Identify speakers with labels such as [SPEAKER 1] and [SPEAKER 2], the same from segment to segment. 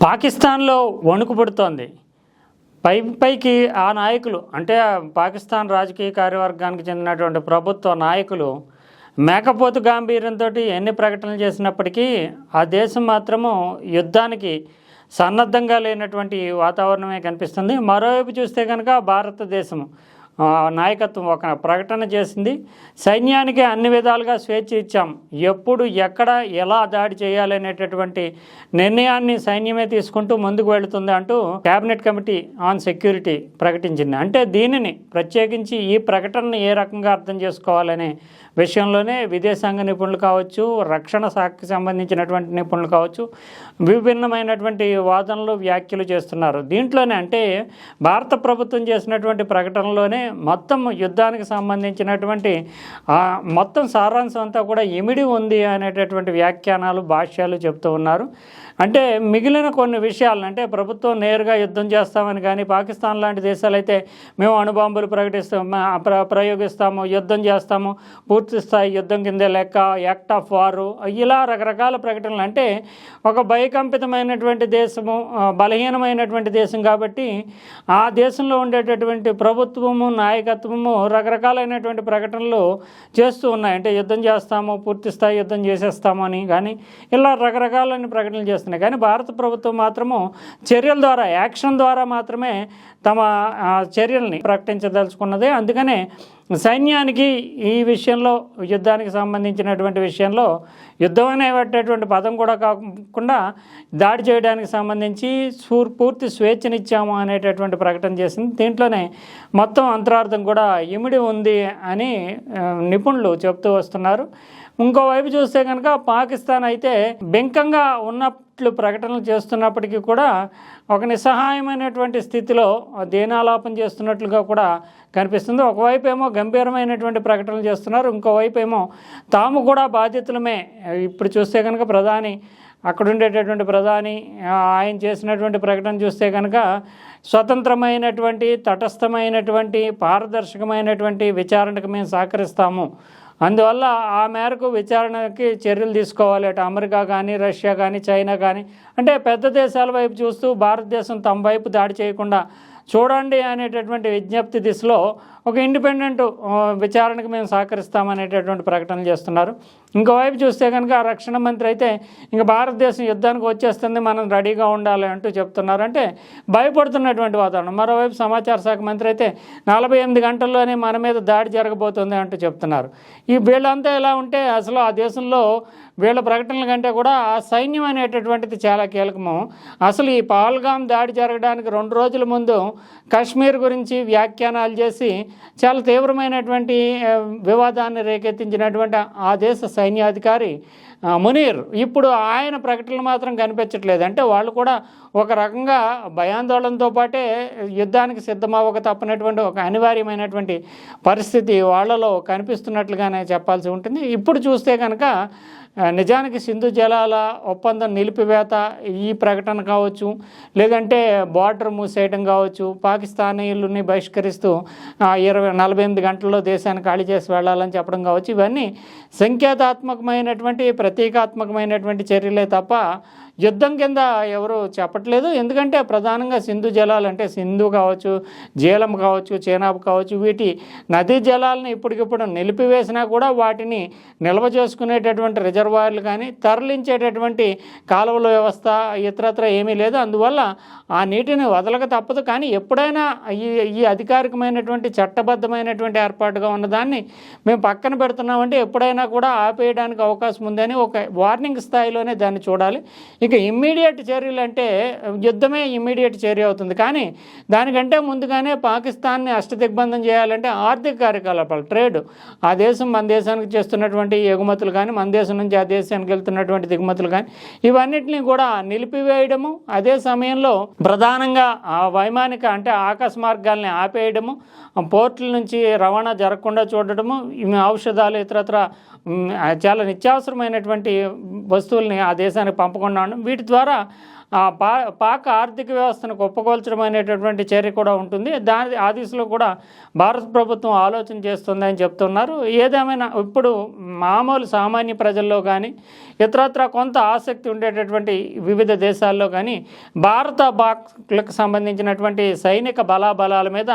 [SPEAKER 1] పాకిస్తాన్లో వణుకు పుడుతోంది పై పైకి ఆ నాయకులు అంటే పాకిస్తాన్ రాజకీయ కార్యవర్గానికి చెందినటువంటి ప్రభుత్వ నాయకులు మేకపోతు గాంభీర్యంతో ఎన్ని ప్రకటనలు చేసినప్పటికీ ఆ దేశం మాత్రము యుద్ధానికి సన్నద్ధంగా లేనటువంటి వాతావరణమే కనిపిస్తుంది. మరోవైపు చూస్తే కనుక భారతదేశం నాయకత్వం ఒక ప్రకటన చేసింది. సైన్యానికి అన్ని విధాలుగా స్వేచ్ఛ ఇచ్చాం. ఎప్పుడు ఎక్కడ ఎలా దాడి చేయాలనేటటువంటి నిర్ణయాన్ని సైన్యమే తీసుకుంటూ ముందుకు వెళుతుంది అంటూ కేబినెట్ కమిటీ ఆన్ సెక్యూరిటీ ప్రకటించింది. అంటే దీనిని ప్రత్యేకించి ఈ ప్రకటనను ఏ రకంగా అర్థం చేసుకోవాలనే విషయంలోనే విదేశాంగ నిపుణులు కావచ్చు రక్షణ శాఖకి సంబంధించినటువంటి నిపుణులు కావచ్చు విభిన్నమైనటువంటి వాదనలు వ్యాఖ్యలు చేస్తున్నారు. దీంట్లోనే అంటే భారత ప్రభుత్వం చేసినటువంటి ప్రకటనలోనే మొత్తం యుద్ధానికి సంబంధించినటువంటి మొత్తం సారాంశం అంతా కూడా ఇమిడి ఉంది అనేటటువంటి వ్యాఖ్యానాలు భాష్యాలు చెప్తూ ఉన్నారు. అంటే మిగిలిన కొన్ని విషయాలను అంటే ప్రభుత్వం నేరుగా యుద్ధం చేస్తామని కానీ పాకిస్తాన్ లాంటి దేశాలు అయితే మేము అణుబాంబులు ప్రకటిస్తాము ప్ర ప్రయోగిస్తాము యుద్ధం చేస్తాము పూర్తి పూర్తి స్థాయి యుద్ధం కిందే లెక్క యాక్ట్ ఆఫ్ వారు ఇలా రకరకాల ప్రకటనలు. అంటే ఒక భయకంపితమైనటువంటి దేశము బలహీనమైనటువంటి దేశం కాబట్టి ఆ దేశంలో ఉండేటటువంటి ప్రభుత్వము నాయకత్వము రకరకాలైనటువంటి ప్రకటనలు చేస్తూ ఉన్నాయి. అంటే యుద్ధం చేస్తాము పూర్తి స్థాయి యుద్ధం చేసేస్తాము అని. కానీ ఇలా రకరకాలైన ప్రకటనలు చేస్తున్నాయి. కానీ భారత ప్రభుత్వం మాత్రము చర్యల ద్వారా యాక్షన్ ద్వారా మాత్రమే తమ ఆ, చర్యల్ని ప్రకటించదలుచుకున్నది. అందుకనే సైన్యానికి ఈ విషయంలో యుద్ధానికి సంబంధించినటువంటి విషయంలో యుద్ధం అనేటటువంటి పదం కూడా కాకుండా దాడి చేయడానికి సంబంధించి సూర్ పూర్తి స్వేచ్ఛనిచ్చాము అనేటటువంటి ప్రకటన చేసింది. దీంట్లోనే మొత్తం అంతరార్థం కూడా ఇమిడి ఉంది అని నిపుణులు చెప్తూ వస్తున్నారు. ఇంకోవైపు చూస్తే కనుక పాకిస్తాన్ అయితే బెంకంగా ఉన్న ఉన్నట్లు ప్రకటనలు చేస్తున్నప్పటికీ కూడా ఒక నిస్సహాయమైనటువంటి స్థితిలో దేనాలాపం చేస్తున్నట్లుగా కూడా కనిపిస్తుంది. ఒకవైపు ఏమో గంభీరమైనటువంటి ప్రకటనలు చేస్తున్నారు. ఇంకోవైపు ఏమో తాము కూడా బాధితులమే ఇప్పుడు చూస్తే కనుక ప్రధాని అక్కడ ఉండేటటువంటి ప్రధాని ఆయన చేసినటువంటి ప్రకటన చూస్తే కనుక స్వతంత్రమైనటువంటి తటస్థమైనటువంటి పారదర్శకమైనటువంటి విచారణకు మేము సహకరిస్తాము. అందువల్ల ఆ మేరకు విచారణకి చర్యలు తీసుకోవాలి అటు అమెరికా కానీ రష్యా కానీ చైనా కానీ అంటే పెద్ద దేశాల వైపు చూస్తూ భారతదేశం తమ వైపు దాడి చేయకుండా చూడండి అనేటటువంటి విజ్ఞప్తి దిశలో ఒక ఇండిపెండెంట్ విచారణకు మేము సహకరిస్తామనేటటువంటి ప్రకటనలు చేస్తున్నారు. ఇంకోవైపు చూస్తే కనుక రక్షణ మంత్రి అయితే ఇంకా భారతదేశం యుద్ధానికి వచ్చేస్తుంది మనం రెడీగా ఉండాలి అంటూ చెప్తున్నారు. అంటే భయపడుతున్నటువంటి వాతావరణం. మరోవైపు సమాచార శాఖ మంత్రి అయితే నలభై ఎనిమిది గంటల్లోనే మన మీద దాడి జరగబోతుంది అంటూ చెప్తున్నారు. ఈ వీళ్ళంతా ఎలా ఉంటే అసలు ఆ దేశంలో వీళ్ళ ప్రకటనల కంటే కూడా ఆ సైన్యం అనేటటువంటిది చాలా కీలకము. అసలు ఈ పాల్గాం దాడి జరగడానికి రెండు రోజుల ముందు కాశ్మీర్ గురించి వ్యాఖ్యానాలు చేసి చాలా తీవ్రమైనటువంటి వివాదాన్ని రేకెత్తించినటువంటి ఆ దేశ సైన్యాధికారి మునీర్. ఇప్పుడు ఆయన ప్రకటనలు మాత్రం కనిపించట్లేదు. అంటే వాళ్ళు కూడా ఒక రకంగా భయాందోళనతో పాటే యుద్ధానికి సిద్ధమవ్వక తప్పనటువంటి ఒక అనివార్యమైనటువంటి పరిస్థితి వాళ్ళలో కనిపిస్తున్నట్లుగానే చెప్పాల్సి ఉంటుంది. ఇప్పుడు చూస్తే కనుక నిజానికి సింధు జలాల ఒప్పందం నిలిపివేత ఈ ప్రకటన కావచ్చు లేదంటే బార్డర్ మూసేయడం కావచ్చు పాకిస్తానీయులని బహిష్కరిస్తూ ఇరవై నలభై ఎనిమిది గంటల్లో దేశాన్ని ఖాళీ చేసి వెళ్ళాలని చెప్పడం కావచ్చు. ఇవన్నీ సంకేతాత్మకమైనటువంటి ప్రతీకాత్మకమైనటువంటి చర్యలే తప్ప యుద్ధం కింద ఎవరు చెప్పట్లేదు. ఎందుకంటే ప్రధానంగా సింధు జలాలు అంటే సింధు కావచ్చు జీలం కావచ్చు చేనాబ్ కావచ్చు వీటి నదీ జలాలను ఇప్పటికిప్పుడు నిలిపివేసినా కూడా వాటిని నిల్వ చేసుకునేటటువంటి రిజర్వాయర్లు కానీ తరలించేటటువంటి కాలువల వ్యవస్థ ఇతరత్ర ఏమీ లేదు. అందువల్ల ఆ నీటిని వదలక తప్పదు. కానీ ఎప్పుడైనా ఈ ఈ అధికారికమైనటువంటి చట్టబద్ధమైనటువంటి ఏర్పాటుగా ఉన్నదాన్ని మేము పక్కన పెడుతున్నామంటే ఎప్పుడైనా కూడా ఆపేయడానికి అవకాశం ఉందని ఒక వార్నింగ్ స్థాయిలోనే దాన్ని చూడాలి. ఇక ఇమ్మీడియట్ చర్యలు అంటే యుద్ధమే ఇమ్మీడియట్ చర్య అవుతుంది. కానీ దానికంటే ముందుగానే పాకిస్తాన్ని అష్టదిగ్బంధం చేయాలంటే ఆర్థిక కార్యకలాపాలు ట్రేడ్. ఆ దేశం మన దేశానికి చేస్తున్నటువంటి ఎగుమతులు కానీ మన దేశం నుంచి ఆ దేశానికి వెళ్తున్నటువంటి దిగుమతులు కానీ ఇవన్నిటిని కూడా నిలిపివేయడము అదే సమయంలో ప్రధానంగా ఆ వైమానిక అంటే ఆకాశ మార్గాల్ని ఆపేయడము పోర్టుల నుంచి రవాణా జరగకుండా చూడడము ఔషధాలు ఇతరత్ర చాలా నిత్యావసరమైనటువంటి వస్తువుల్ని ఆ దేశానికి పంపకుండా ఉండడం వీటి ద్వారా ఆ పా పాక ఆర్థిక వ్యవస్థను కుప్పకొల్చడం అనేటటువంటి చర్య కూడా ఉంటుంది. దాని ఆ దిశలో కూడా భారత ప్రభుత్వం ఆలోచన చేస్తుందని చెప్తున్నారు. ఏదేమైనా ఇప్పుడు మామూలు సామాన్య ప్రజల్లో కానీ ఇతరత్ర కొంత ఆసక్తి ఉండేటటువంటి వివిధ దేశాల్లో కానీ భారత బాక్లకు సంబంధించినటువంటి సైనిక బలాబలాల మీద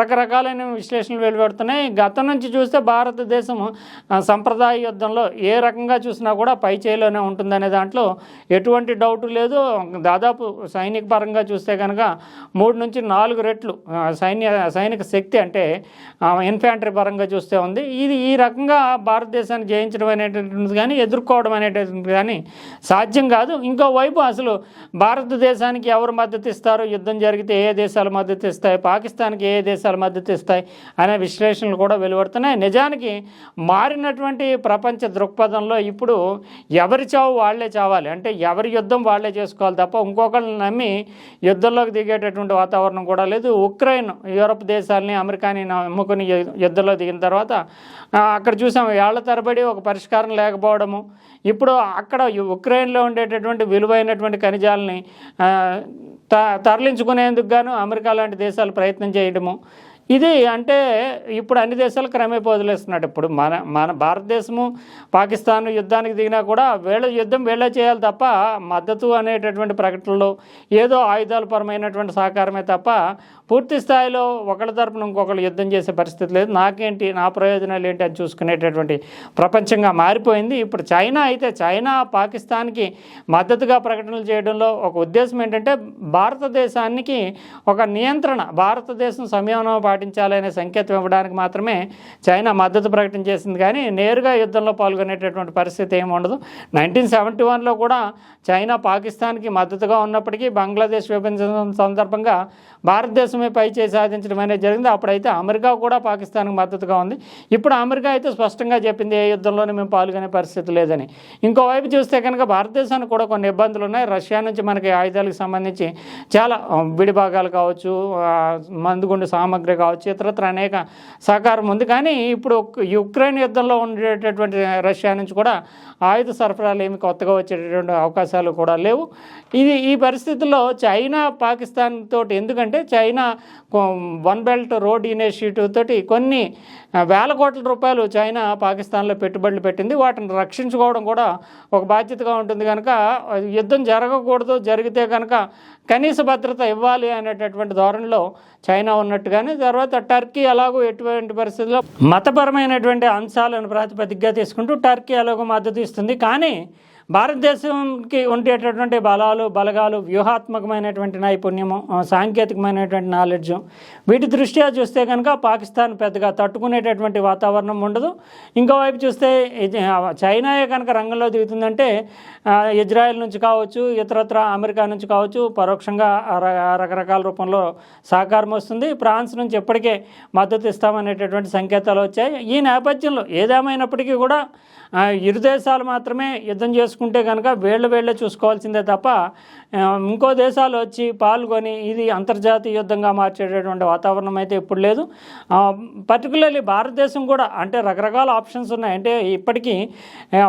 [SPEAKER 1] రకరకాలైన విశ్లేషణలు వెలువడుతున్నాయి. గతం నుంచి చూస్తే భారతదేశం సంప్రదాయ యుద్ధంలో ఏ రకంగా చూసినా కూడా పై చేయిలోనే ఉంటుందనే దాంట్లో ఎటువంటి డౌట్ లేదు. దాదాపు సైనిక పరంగా చూస్తే కనుక మూడు నుంచి నాలుగు రెట్లు సైన్య సైనిక శక్తి అంటే ఇన్ఫాంట్రీ పరంగా చూస్తే ఉంది. ఇది ఈ రకంగా భారతదేశాన్ని జయించడం అనేటటువంటిది కానీ ఎదుర్కోవడం అనేటటువంటిది కానీ సాధ్యం కాదు. ఇంకోవైపు అసలు భారతదేశానికి ఎవరు మద్దతు ఇస్తారు యుద్ధం జరిగితే ఏ దేశాలు మద్దతు ఇస్తాయి పాకిస్తాన్కి ఏ దేశాలు మద్దతు ఇస్తాయి అనే విశ్లేషణలు కూడా వెలువడుతున్నాయి. నిజానికి మారినటువంటి ప్రపంచ దృక్పథంలో ఇప్పుడు ఎవరి చావు వాళ్ళే చావాలి. అంటే ఎవరి యుద్ధం వాళ్ళే చేసుకోవాలి. తప్ప ఇంకొకళ్ళని నమ్మి యుద్ధంలోకి దిగేటటువంటి వాతావరణం కూడా లేదు. ఉక్రెయిన్ యూరప్ దేశాలని అమెరికాని నమ్ముకుని యుద్ధంలో దిగిన తర్వాత అక్కడ చూసాం ఏళ్ళ తరబడి ఒక పరిష్కారం లేకపోవడము. ఇప్పుడు అక్కడ ఉక్రెయిన్లో ఉండేటటువంటి విలువైనటువంటి ఖనిజాలని త తరలించుకునేందుకు గాను అమెరికా లాంటి దేశాలు ప్రయత్నం చేయడము. ఇది అంటే ఇప్పుడు అన్ని దేశాలు క్రమేపీ వదిలేస్తున్నాడు. ఇప్పుడు మన మన భారతదేశము పాకిస్తాన్ యుద్ధానికి దిగినా కూడా వేళ యుద్ధం వేళ చేయాలి తప్ప మద్దతు అనేటటువంటి ప్రకటనలో ఏదో ఆయుధాల పరమైనటువంటి సహకారమే తప్ప పూర్తి స్థాయిలో ఒకళ్ళ తరపున ఇంకొకళ్ళు యుద్ధం చేసే పరిస్థితి లేదు. నాకేంటి నా ప్రయోజనాలు ఏంటి అని చూసుకునేటటువంటి ప్రపంచంగా మారిపోయింది. ఇప్పుడు చైనా అయితే చైనా పాకిస్తాన్కి మద్దతుగా ప్రకటనలు చేయడంలో ఒక ఉద్దేశం ఏంటంటే భారతదేశానికి ఒక నియంత్రణ భారతదేశం సంయమనం పాటించాలనే సంకేతం ఇవ్వడానికి మాత్రమే చైనా మద్దతు ప్రకటన చేసింది. కానీ నేరుగా యుద్ధంలో పాల్గొనేటటువంటి పరిస్థితి ఏమి ఉండదు. నైన్టీన్ సెవెంటీ వన్లో కూడా చైనా పాకిస్తాన్కి మద్దతుగా ఉన్నప్పటికీ బంగ్లాదేశ్ విభజన సందర్భంగా భారతదేశం పై పైచేయి సాధించడం అనేది జరిగింది. అప్పుడైతే అమెరికా కూడా పాకిస్తాన్కి మద్దతుగా ఉంది. ఇప్పుడు అమెరికా అయితే స్పష్టంగా చెప్పింది ఏ యుద్ధంలోనే మేము పాల్గొనే పరిస్థితి లేదని. ఇంకోవైపు చూస్తే కనుక భారతదేశానికి కూడా కొన్ని ఇబ్బందులు ఉన్నాయి. రష్యా నుంచి మనకి ఆయుధాలకు సంబంధించి చాలా విడిభాగాలు కావచ్చు మందుగుండు సామాగ్రి కావచ్చు ఇతరత్ర అనేక సహకారం ఉంది. కానీ ఇప్పుడు యుక్రెయిన్ యుద్ధంలో ఉండేటటువంటి రష్యా నుంచి కూడా ఆయుధ సరఫరాలు ఏమి కొత్తగా వచ్చేటటువంటి అవకాశాలు కూడా లేవు. ఇది ఈ పరిస్థితుల్లో చైనా పాకిస్తాన్ తోటి ఎందుకంటే China one belt road initiative తోటి కొన్ని వేల కోట్ల రూపాయలు చైనా పాకిస్తాన్లో పెట్టుబడులు పెట్టింది. వాటిని రక్షించుకోవడం కూడా ఒక బాధ్యతగా ఉంటుంది కనుక యుద్ధం జరగకూడదు జరిగితే కనుక కనీస భద్రత ఇవ్వాలి అనేటటువంటి ధోరణిలో చైనా ఉన్నట్టుగానే తర్వాత టర్కీ అలాగూ ఎటువంటి పరిస్థితుల్లో మతపరమైనటువంటి అంశాలను ప్రాతిపదికగా తీసుకుంటూ టర్కీ అలాగూ మద్దతు ఇస్తుంది. కానీ భారతదేశంకి ఉండేటటువంటి బలాలు బలగాలు వ్యూహాత్మకమైనటువంటి నైపుణ్యము సాంకేతికమైనటువంటి నాలెడ్జ్. వీటి దృష్ట్యా చూస్తే కనుక పాకిస్తాన్ పెద్దగా తట్టుకునేటటువంటి వాతావరణం ఉండదు. ఇంకోవైపు చూస్తే చైనాయే కనుక రంగంలో దిగుతుందంటే ఇజ్రాయెల్ నుంచి కావచ్చు ఇతరత్ర అమెరికా నుంచి కావచ్చు పరోక్షంగా రకరకాల రూపంలో సహకారం వస్తుంది. ఫ్రాన్స్ నుంచి ఇప్పటికే మద్దతు ఇస్తామనేటటువంటి సంకేతాలు వచ్చాయి. ఈ నేపథ్యంలో ఏదేమైనప్పటికీ కూడా ఇరు దేశాలు మాత్రమే యుద్ధం చేసుకుంటే కనుక వేళ్ళు వేళ్ళే చూసుకోవాల్సిందే తప్ప ఇంకో దేశాలు వచ్చి పాల్గొని ఇది అంతర్జాతీయ యుద్ధంగా మార్చేటటువంటి వాతావరణం అయితే ఇప్పుడు లేదు. పర్టికులర్లీ భారతదేశం కూడా అంటే రకరకాల ఆప్షన్స్ ఉన్నాయి. అంటే ఇప్పటికీ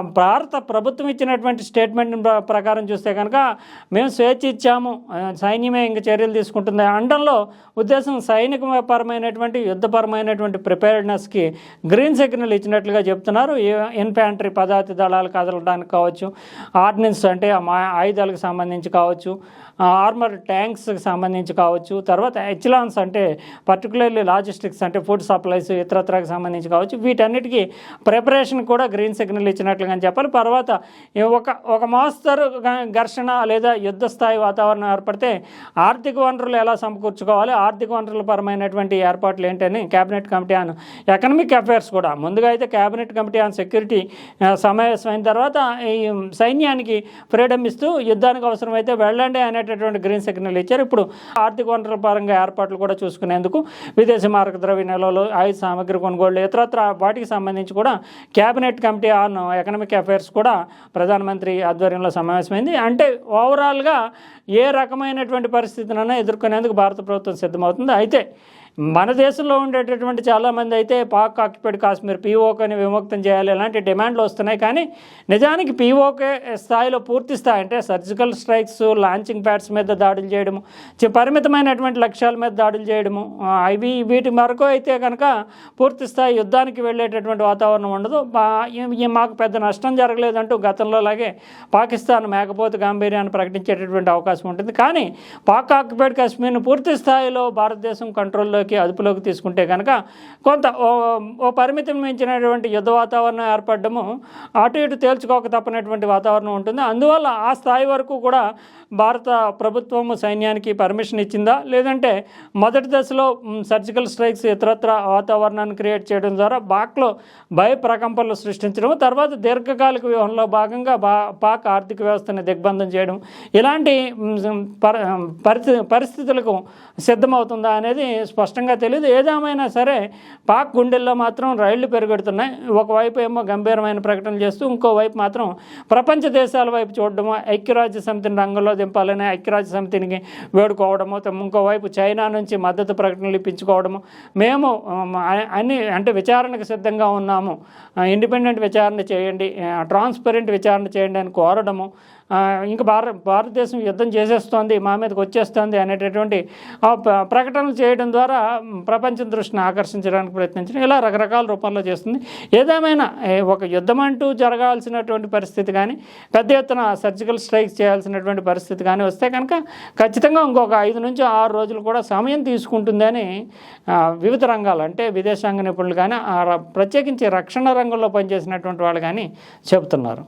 [SPEAKER 1] భారత ప్రభుత్వం ఇచ్చినటువంటి స్టేట్మెంట్ ప్రకారం చూస్తే కనుక మేము స్వేచ్ఛ ఇచ్చాము. సైన్యమే ఇంక చర్యలు తీసుకుంటుంది. అనడంలో ఉద్దేశం సైనిక పరమైనటువంటి యుద్ధపరమైనటువంటి ప్రిపేర్డ్నెస్కి గ్రీన్ సిగ్నల్ ఇచ్చినట్లుగా చెప్తున్నారు. ఇన్ఫాంట్రీ పదాతి దళాలు కదలడానికి కావచ్చు ఆర్డినెన్స్ అంటే ఆ మా- ఆయుధాలకు సంబంధించి కావచ్చు áudio ఆర్మర్ ట్యాంక్స్కి సంబంధించి కావచ్చు తర్వాత హెచ్లాన్స్ అంటే పర్టికులర్లీ లాజిస్టిక్స్ అంటే ఫుడ్ సప్లైస్ ఇతరత్రకు సంబంధించి కావచ్చు వీటన్నిటికీ ప్రిపరేషన్ కూడా గ్రీన్ సిగ్నల్ ఇచ్చినట్లుగా అని చెప్పాలి. తర్వాత ఒక ఒక మోస్తరు ఘర్షణ లేదా యుద్ధ స్థాయి వాతావరణం ఏర్పడితే ఆర్థిక వనరులు ఎలా సమకూర్చుకోవాలి ఆర్థిక వనరుల పరమైనటువంటి ఏర్పాట్లు ఏంటని cabinet committee on economic affairs కూడా ముందుగా అయితే కేబినెట్ కమిటీ ఆన్ సెక్యూరిటీ సమావేశమైన తర్వాత ఈ సైన్యానికి ఫ్రీడమ్ ఇస్తూ యుద్ధానికి అవసరమైతే వెళ్ళండి అనేటటువంటి గ్రీన్ సిగ్నల్ ఇచ్చారు. ఇప్పుడు ఆర్థిక వనరుల పరంగా ఏర్పాట్లు కూడా చూసుకునేందుకు విదేశీ మారక ద్రవ్య నిల్వలు ఆయుధ సామగ్రి కొనుగోళ్ళు ఇతరత్ర వాటికి సంబంధించి కూడా cabinet committee on economic affairs కూడా ప్రధానమంత్రి ఆధ్వర్యంలో సమావేశమైంది. అంటే ఓవరాల్గా ఏ రకమైనటువంటి పరిస్థితినైనా ఎదుర్కొనేందుకు భారత ప్రభుత్వం సిద్ధమవుతుంది. అయితే మన దేశంలో ఉండేటటువంటి చాలామంది అయితే పాక్ ఆక్యుపైడ్ కాశ్మీర్ పీఓకేని విముక్తం చేయాలి ఇలాంటి డిమాండ్లు వస్తున్నాయి. కానీ నిజానికి పీఓకే స్థాయిలో పూర్తి స్థాయి అంటే సర్జికల్ స్ట్రైక్స్ లాంచింగ్ ప్యాడ్స్ మీద దాడులు చేయడము పరిమితమైనటువంటి లక్ష్యాల మీద దాడులు చేయడము అవి ఇవి వీటి వరకు అయితే కనుక పూర్తి స్థాయి యుద్ధానికి వెళ్ళేటటువంటి వాతావరణం ఉండదు. మాకు పెద్ద నష్టం జరగలేదంటూ గతంలో లాగే పాకిస్తాన్ మేకపోతు గాంభీర్యాన్ని ప్రకటించేటటువంటి అవకాశం ఉంటుంది. కానీ పాక్ ఆక్యుపైడ్ కాశ్మీర్ను పూర్తి స్థాయిలో భారతదేశం కంట్రోల్లో కంట్రోల్లోకి అదుపులోకి తీసుకుంటే కనుక కొంత ఓ ఓ పరిమితం మించినటువంటి యుద్ధ వాతావరణం ఏర్పడము అటు ఇటు తేల్చుకోక తప్పనటువంటి వాతావరణం ఉంటుంది. అందువల్ల ఆ స్థాయి వరకు కూడా భారత ప్రభుత్వము సైన్యానికి పర్మిషన్ ఇచ్చిందా? లేదంటే మొదటి దశలో సర్జికల్ స్ట్రైక్స్ ఇతరత్ర వాతావరణాన్ని క్రియేట్ చేయడం ద్వారా బాక్లో భయ ప్రకంపనలు సృష్టించడం తర్వాత దీర్ఘకాలిక వ్యూహంలో భాగంగా బా పాక్ ఆర్థిక వ్యవస్థని దిగ్బంధం చేయడం ఇలాంటి పరి పరిస్థితి పరిస్థితులకు సిద్ధమవుతుందా అనేది స్పష్టం స్పష్టంగా తెలియదు ఏదేమైనా సరే పాక్ గుండెల్లో మాత్రం రైళ్ళు పెరుగెడుతున్నాయి. ఒకవైపు ఏమో గంభీరమైన ప్రకటనలు చేస్తూ ఇంకోవైపు మాత్రం ప్రపంచ దేశాల వైపు చూడడము ఐక్యరాజ్య సమితిని రంగంలో దింపాలని ఐక్యరాజ్య సమితిని వేడుకోవడము ఇంకోవైపు చైనా నుంచి మద్దతు ప్రకటనలు ఇప్పించుకోవడము మేము అన్ని అంటే విచారణకు సిద్ధంగా ఉన్నాము. ఇండిపెండెంట్ విచారణ చేయండి ట్రాన్స్పరెంట్ విచారణ చేయండి అని కోరడము ఇంకా భారత భారతదేశం యుద్ధం చేసేస్తోంది మా మీదకి వచ్చేస్తోంది అనేటటువంటి ఆ ప్రకటనలు చేయడం ద్వారా ప్రపంచం దృష్టిని ఆకర్షించడానికి ప్రయత్నించడం ఇలా రకరకాల రూపంలో చేస్తుంది. ఏదేమైనా ఒక యుద్ధం అంటూ జరగాల్సినటువంటి పరిస్థితి కానీ పెద్ద ఎత్తున సర్జికల్ స్ట్రైక్ చేయాల్సినటువంటి పరిస్థితి కానీ వస్తే కనుక ఖచ్చితంగా ఇంకొక ఐదు నుంచి ఆరు రోజులు కూడా సమయం తీసుకుంటుందని వివిధ రంగాలు అంటే విదేశాంగ నిపుణులు కానీ ఆ ర- ప్రత్యేకించి రక్షణ రంగంలో పనిచేసినటువంటి వాళ్ళు కానీ చెబుతున్నారు.